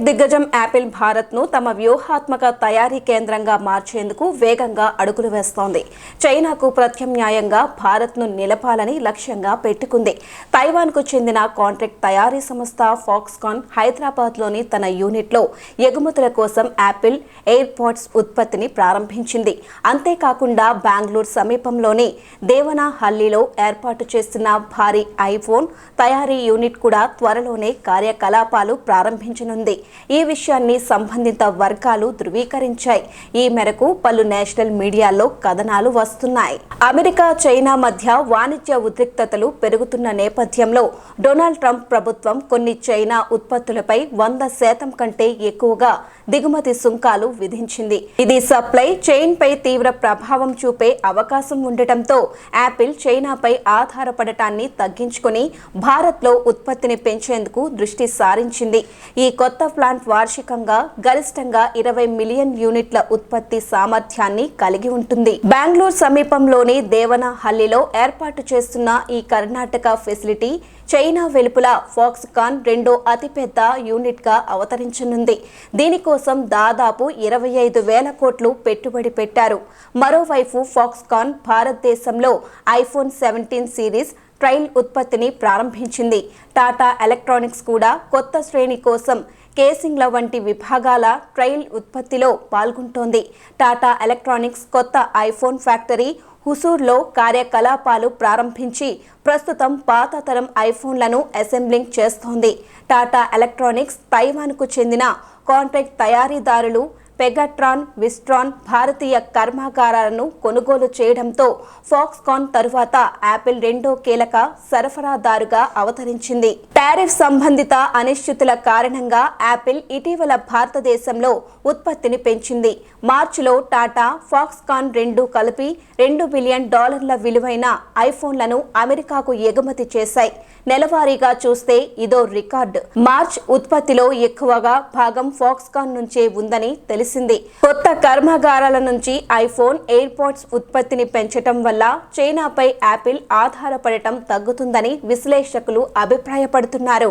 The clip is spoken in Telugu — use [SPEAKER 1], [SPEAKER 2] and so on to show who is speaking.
[SPEAKER 1] టెక్ దిగ్గజం యాపిల్ భారత్ను తమ వ్యూహాత్మక తయారీ కేంద్రంగా మార్చేందుకు వేగంగా అడుగులు వేస్తోంది. చైనాకు ప్రత్యామ్నాయంగా భారత్ను నిలపాలని లక్ష్యంగా పెట్టుకుంది. తైవాన్కు చెందిన కాంట్రాక్ట్ తయారీ సంస్థ ఫాక్స్కాన్ హైదరాబాద్లోని తన యూనిట్లో ఎగుమతుల కోసం యాపిల్ ఎయిర్పాడ్స్ ఉత్పత్తిని ప్రారంభించింది. అంతేకాకుండా బెంగళూరు సమీపంలోని దేవనాహల్లిలో ఏర్పాటు చేస్తున్న భారీ ఐఫోన్ తయారీ యూనిట్ కూడా త్వరలోనే కార్యకలాపాలు ప్రారంభించనుంది. ఈ విషయాన్ని సంబంధిత వర్గాలు ధృవీకరించాయి. ఈ మేరకు పలు నేషనల్ మీడియాలో కథనాలు వస్తున్నాయి. అమెరికా చైనా మధ్య వాణిజ్య ఉద్రిక్తతలు పెరుగుతున్న నేపథ్యంలో డొనాల్డ్ ట్రంప్ ప్రభుత్వం కొన్ని చైనా ఉత్పత్తులపై వంద శాతం కంటే ఎక్కువగా దిగుమతి సుంకాలు విధించింది. ఇది సప్లై చైన్ పై తీవ్ర ప్రభావం చూపే అవకాశం ఉండటంతో యాపిల్ చైనాపై ఆధారపడటాన్ని తగ్గించుకుని భారత్లో ఉత్పత్తిని పెంచేందుకు దృష్టి సారించింది. ఈ కొత్త ప్లాంట్ వార్షికంగా గరిష్టంగా ఇరవై మిలియన్ యూనిట్ల ఉత్పత్తి సామర్థ్యాన్ని కలిగి ఉంటుంది. బెంగళూరు సమీపంలోని దేవనహల్లిలో ఏర్పాటు చేస్తున్న ఈ కర్ణాటక ఫెసిలిటీ చైనా వెలుపల ఫాక్స్కాన్ రెండో అతిపెద్ద యూనిట్గా అవతరించనుంది. దీనికోసం దాదాపు ఇరవై ఐదు వేల కోట్లు పెట్టుబడి పెట్టారు. మరోవైపు ఫాక్స్కాన్ భారతదేశంలో ఐఫోన్ సెవెంటీన్ సిరీస్ ట్రైల్ ఉత్పత్తిని ప్రారంభించింది. టాటా ఎలక్ట్రానిక్స్ కూడా కొత్త శ్రేణి కోసం కేసింగ్ల వంటి విభాగాల ట్రైల్ ఉత్పత్తిలో పాల్గొంటోంది. టాటా ఎలక్ట్రానిక్స్ కొత్త ఐఫోన్ ఫ్యాక్టరీ హుసూర్లో కార్యకలాపాలు ప్రారంభించి ప్రస్తుతం పాత తరం ఐఫోన్లను అసెంబ్లింగ్ చేస్తోంది. టాటా ఎలక్ట్రానిక్స్ తైవాన్కు చెందిన కాంట్రాక్ట్ తయారీదారులు పెగట్రాన్ విస్ట్రాన్ భారతీయ కర్మాగారాలను కొనుగోలు చేయడంతో ఫాక్స్కాన్ తరువాత యాపిల్ రెండో కీలక సరఫరాదారుగా అవతరించింది. టారిఫ్ సంబంధిత అనిశ్చితుల కారణంగా యాపిల్ ఇటీవల భారతదేశంలో ఉత్పత్తిని పెంచింది. మార్చిలో టాటా ఫాక్స్కాన్ రెండు కలిపి రెండు బిలియన్ డాలర్ల విలువైన ఐఫోన్లను అమెరికాకు ఎగుమతి చేశాయి. నెలవారీగా చూస్తే ఇదో రికార్డు. మార్చ్ ఉత్పత్తిలో ఎక్కువగా భాగం ఫాక్స్కాన్ నుంచే ఉందని తెలిసింది. కొత్త కర్మాగారాల నుంచి ఐఫోన్ ఎయిర్పాడ్స్ ఉత్పత్తిని పెంచటం వల్ల చైనాపై యాపిల్ ఆధారపడటం తగ్గుతుందని విశ్లేషకులు అభిప్రాయపడుతున్నారు.